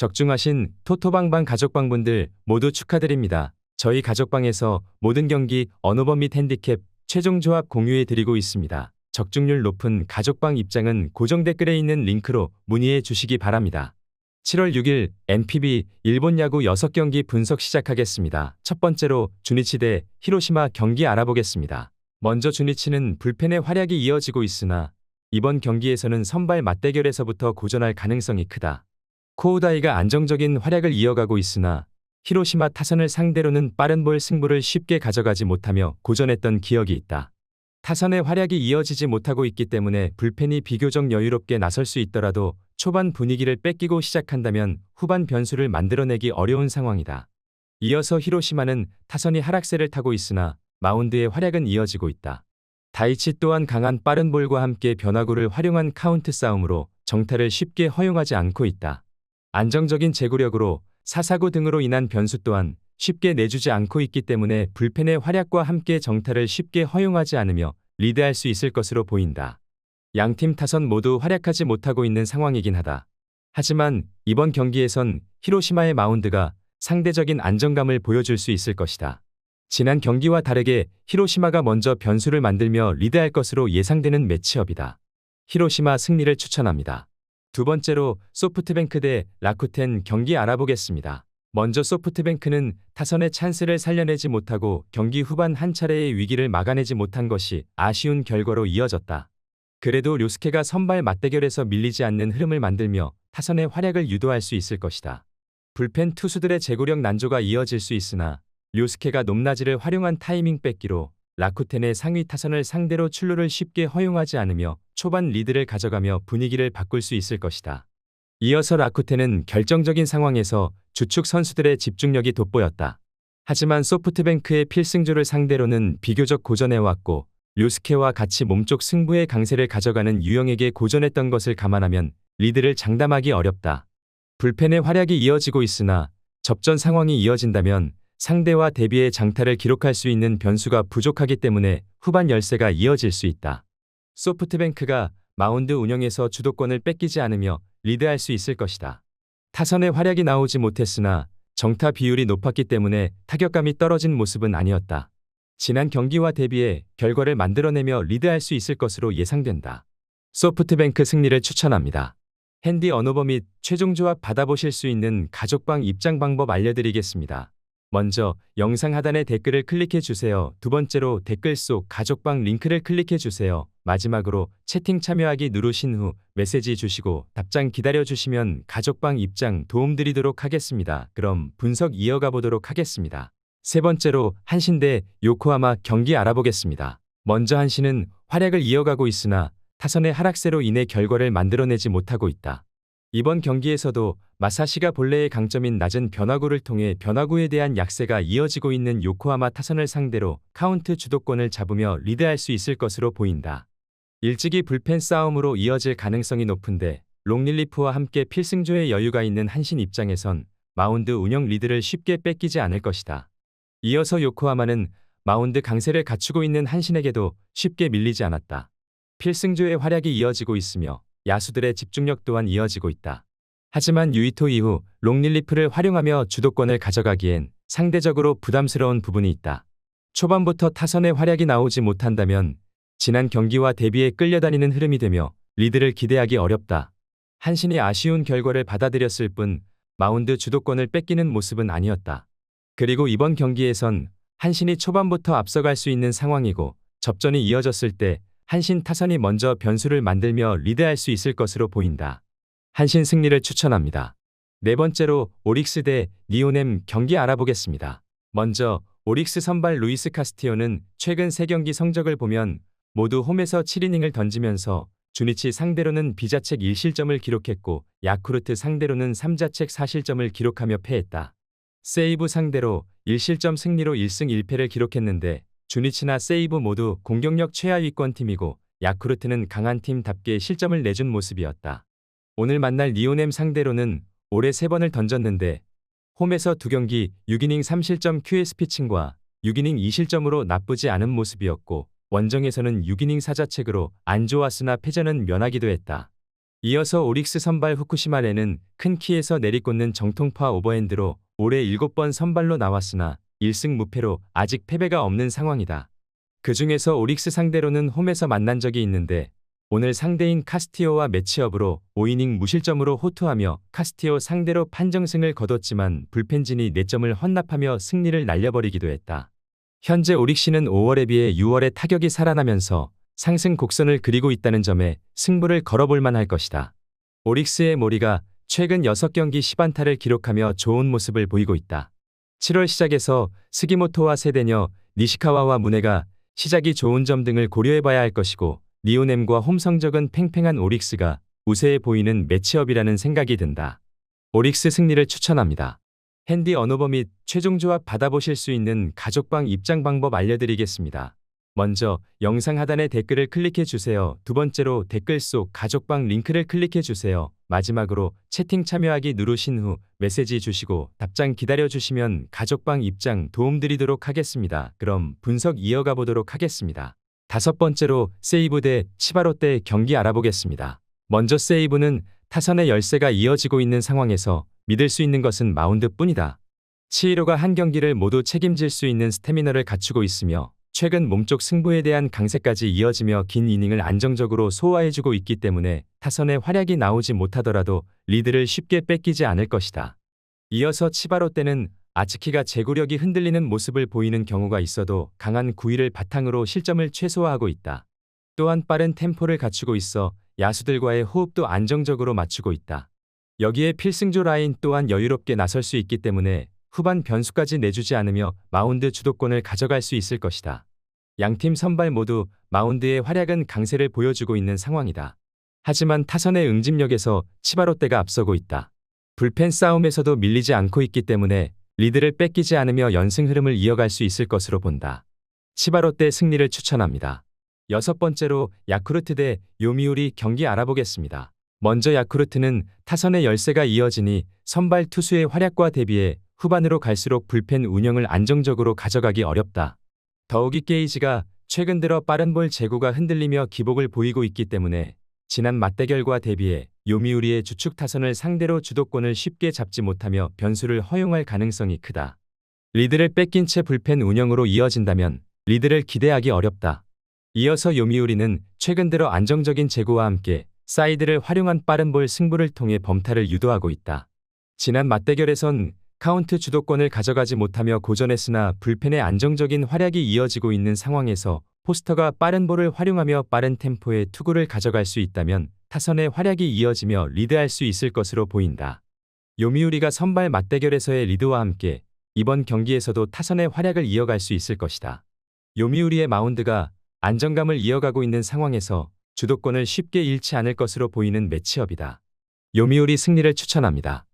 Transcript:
적중하신 토토방방 가족방분들 모두 축하드립니다. 저희 가족방에서 모든 경기 언어범 및 핸디캡 최종 조합 공유해 드리고 있습니다. 적중률 높은 가족방 입장은 고정 댓글에 있는 링크로 문의해 주시기 바랍니다. 7월 6일 NPB 일본 야구 6경기 분석 시작하겠습니다. 첫 번째로 주니치 대 히로시마 경기 알아보겠습니다. 먼저 주니치는 불펜의 활약이 이어지고 있으나 이번 경기에서는 선발 맞대결에서부터 고전할 가능성이 크다. 코우다이가 안정적인 활약을 이어가고 있으나 히로시마 타선을 상대로는 빠른 볼 승부를 쉽게 가져가지 못하며 고전했던 기억이 있다. 타선의 활약이 이어지지 못하고 있기 때문에 불펜이 비교적 여유롭게 나설 수 있더라도 초반 분위기를 뺏기고 시작한다면 후반 변수를 만들어내기 어려운 상황이다. 이어서 히로시마는 타선이 하락세를 타고 있으나 마운드의 활약은 이어지고 있다. 다이치 또한 강한 빠른 볼과 함께 변화구를 활용한 카운트 싸움으로 정타를 쉽게 허용하지 않고 있다. 안정적인 제구력으로 사사구 등으로 인한 변수 또한 쉽게 내주지 않고 있기 때문에 불펜의 활약과 함께 정타를 쉽게 허용하지 않으며 리드할 수 있을 것으로 보인다. 양팀 타선 모두 활약하지 못하고 있는 상황이긴 하다. 하지만 이번 경기에선 히로시마의 마운드가 상대적인 안정감을 보여줄 수 있을 것이다. 지난 경기와 다르게 히로시마가 먼저 변수를 만들며 리드할 것으로 예상되는 매치업이다. 히로시마 승리를 추천합니다. 두 번째로 소프트뱅크 대 라쿠텐 경기 알아보겠습니다. 먼저 소프트뱅크는 타선의 찬스를 살려내지 못하고 경기 후반 한 차례의 위기를 막아내지 못한 것이 아쉬운 결과로 이어졌다. 그래도 료스케가 선발 맞대결에서 밀리지 않는 흐름을 만들며 타선의 활약을 유도할 수 있을 것이다. 불펜 투수들의 제구력 난조가 이어질 수 있으나 료스케가 높낮이를 활용한 타이밍 뺏기로 라쿠텐의 상위 타선을 상대로 출루를 쉽게 허용하지 않으며 초반 리드를 가져가며 분위기를 바꿀 수 있을 것이다. 이어서 라쿠텐은 결정적인 상황에서 주축 선수들의 집중력이 돋보였다. 하지만 소프트뱅크의 필승조를 상대로는 비교적 고전해왔고 료스케와 같이 몸쪽 승부의 강세를 가져가는 유영에게 고전했던 것을 감안하면 리드를 장담하기 어렵다. 불펜의 활약이 이어지고 있으나 접전 상황이 이어진다면 상대와 대비해 장타를 기록할 수 있는 변수가 부족하기 때문에 후반 열세가 이어질 수 있다. 소프트뱅크가 마운드 운영에서 주도권을 뺏기지 않으며 리드할 수 있을 것이다. 타선의 활약이 나오지 못했으나 정타 비율이 높았기 때문에 타격감이 떨어진 모습은 아니었다. 지난 경기와 대비해 결과를 만들어내며 리드할 수 있을 것으로 예상된다. 소프트뱅크 승리를 추천합니다. 핸디 언어버 및 최종 조합 받아보실 수 있는 가족방 입장 방법 알려드리겠습니다. 먼저 영상 하단의 댓글을 클릭해 주세요. 두 번째로 댓글 속 가족방 링크를 클릭해 주세요. 마지막으로 채팅 참여하기 누르신 후 메시지 주시고 답장 기다려 주시면 가족방 입장 도움드리도록 하겠습니다. 그럼 분석 이어가 보도록 하겠습니다. 세 번째로 한신 대 요코하마 경기 알아보겠습니다. 먼저 한신은 활약을 이어가고 있으나 타선의 하락세로 인해 결과를 만들어내지 못하고 있다. 이번 경기에서도 마사시가 본래의 강점인 낮은 변화구를 통해 변화구에 대한 약세가 이어지고 있는 요코하마 타선을 상대로 카운트 주도권을 잡으며 리드할 수 있을 것으로 보인다. 일찍이 불펜 싸움으로 이어질 가능성이 높은데 롱릴리프와 함께 필승조의 여유가 있는 한신 입장에선 마운드 운영 리드를 쉽게 뺏기지 않을 것이다. 이어서 요코하마는 마운드 강세를 갖추고 있는 한신에게도 쉽게 밀리지 않았다. 필승조의 활약이 이어지고 있으며 야수들의 집중력 또한 이어지고 있다. 하지만 유이토 이후 롱릴리프를 활용하며 주도권을 가져가기엔 상대적으로 부담스러운 부분이 있다. 초반부터 타선의 활약이 나오지 못한다면 지난 경기와 대비해 끌려다니는 흐름이 되며 리드를 기대하기 어렵다. 한신이 아쉬운 결과를 받아들였을 뿐 마운드 주도권을 뺏기는 모습은 아니었다. 그리고 이번 경기에선 한신이 초반부터 앞서갈 수 있는 상황이고 접전이 이어졌을 때 한신 타선이 먼저 변수를 만들며 리드할 수 있을 것으로 보인다. 한신 승리를 추천합니다. 네 번째로 오릭스 대 니오넴 경기 알아보겠습니다. 먼저 오릭스 선발 루이스 카스티오는 최근 3경기 성적을 보면 모두 홈에서 7이닝을 던지면서 주니치 상대로는 비자책 1실점을 기록했고 야쿠르트 상대로는 3자책 4실점을 기록하며 패했다. 세이브 상대로 1실점 승리로 1승 1패를 기록했는데 주니치나 세이브 모두 공격력 최하위권 팀이고 야쿠르트는 강한 팀답게 실점을 내준 모습이었다. 오늘 만날 니오넴 상대로는 올해 3번을 던졌는데 홈에서 2경기 6이닝 3실점 QS 피칭과 6이닝 2실점으로 나쁘지 않은 모습이었고 원정에서는 6이닝 4자책으로 안 좋았으나 패전은 면하기도 했다. 이어서 오릭스 선발 후쿠시마 레는 큰 키에서 내리꽂는 정통파 오버핸드로 올해 7번 선발로 나왔으나 1승 무패로 아직 패배가 없는 상황이다. 그 중에서 오릭스 상대로는 홈에서 만난 적이 있는데 오늘 상대인 카스티오와 매치업으로 5이닝 무실점으로 호투하며 카스티오 상대로 판정승을 거뒀지만 불펜진이 4점을 헌납하며 승리를 날려버리기도 했다. 현재 오릭시는 5월에 비해 6월에 타격이 살아나면서 상승 곡선을 그리고 있다는 점에 승부를 걸어볼 만할 것이다. 오릭스의 모리가 최근 6경기 10안타를 기록하며 좋은 모습을 보이고 있다. 7월 시작에서 스기모토와 세데녀, 니시카와와 무네가 시작이 좋은 점 등을 고려해봐야 할 것이고 니오넴과 홈 성적은 팽팽한 오릭스가 우세해 보이는 매치업이라는 생각이 든다. 오릭스 승리를 추천합니다. 핸디 언어버 및 최종 조합 받아보실 수 있는 가족방 입장 방법 알려드리겠습니다. 먼저 영상 하단에 댓글을 클릭해 주세요. 두 번째로 댓글 속 가족방 링크를 클릭해 주세요. 마지막으로 채팅 참여하기 누르신 후 메시지 주시고 답장 기다려 주시면 가족방 입장 도움드리도록 하겠습니다. 그럼 분석 이어가 보도록 하겠습니다. 다섯 번째로 세이브 대 치바로 때 경기 알아보겠습니다. 먼저 세이브는 타선의 열세가 이어지고 있는 상황에서 믿을 수 있는 것은 마운드뿐이다. 치이로가 한 경기를 모두 책임질 수 있는 스태미너를 갖추고 있으며 최근 몸쪽 승부에 대한 강세까지 이어지며 긴 이닝을 안정적으로 소화해주고 있기 때문에 타선의 활약이 나오지 못하더라도 리드를 쉽게 뺏기지 않을 것이다. 이어서 치바로 때는 아츠키가 제구력이 흔들리는 모습을 보이는 경우가 있어도 강한 구위를 바탕으로 실점을 최소화하고 있다. 또한 빠른 템포를 갖추고 있어 야수들과의 호흡도 안정적으로 맞추고 있다. 여기에 필승조 라인 또한 여유롭게 나설 수 있기 때문에 후반 변수까지 내주지 않으며 마운드 주도권을 가져갈 수 있을 것이다. 양팀 선발 모두 마운드의 활약은 강세를 보여주고 있는 상황이다. 하지만 타선의 응집력에서 치바로떼가 앞서고 있다. 불펜 싸움에서도 밀리지 않고 있기 때문에 리드를 뺏기지 않으며 연승 흐름을 이어갈 수 있을 것으로 본다. 치바로떼 승리를 추천합니다. 여섯 번째로 야쿠르트 대 요미우리 경기 알아보겠습니다. 먼저 야쿠르트는 타선의 열세가 이어지니 선발 투수의 활약과 대비해 후반으로 갈수록 불펜 운영을 안정적으로 가져가기 어렵다. 더욱이 게이지가 최근 들어 빠른 볼 제구가 흔들리며 기복을 보이고 있기 때문에 지난 맞대결과 대비해 요미우리의 주축 타선을 상대로 주도권을 쉽게 잡지 못하며 변수를 허용할 가능성이 크다. 리드를 뺏긴 채 불펜 운영으로 이어진다면 리드를 기대하기 어렵다. 이어서 요미우리는 최근 들어 안정적인 제구와 함께 사이드를 활용한 빠른 볼 승부를 통해 범타를 유도하고 있다. 지난 맞대결에선 카운트 주도권을 가져가지 못하며 고전했으나 불펜의 안정적인 활약이 이어지고 있는 상황에서 포스터가 빠른 볼을 활용하며 빠른 템포의 투구를 가져갈 수 있다면 타선의 활약이 이어지며 리드할 수 있을 것으로 보인다. 요미우리가 선발 맞대결에서의 리드와 함께 이번 경기에서도 타선의 활약을 이어갈 수 있을 것이다. 요미우리의 마운드가 안정감을 이어가고 있는 상황에서 주도권을 쉽게 잃지 않을 것으로 보이는 매치업이다. 요미우리 승리를 추천합니다.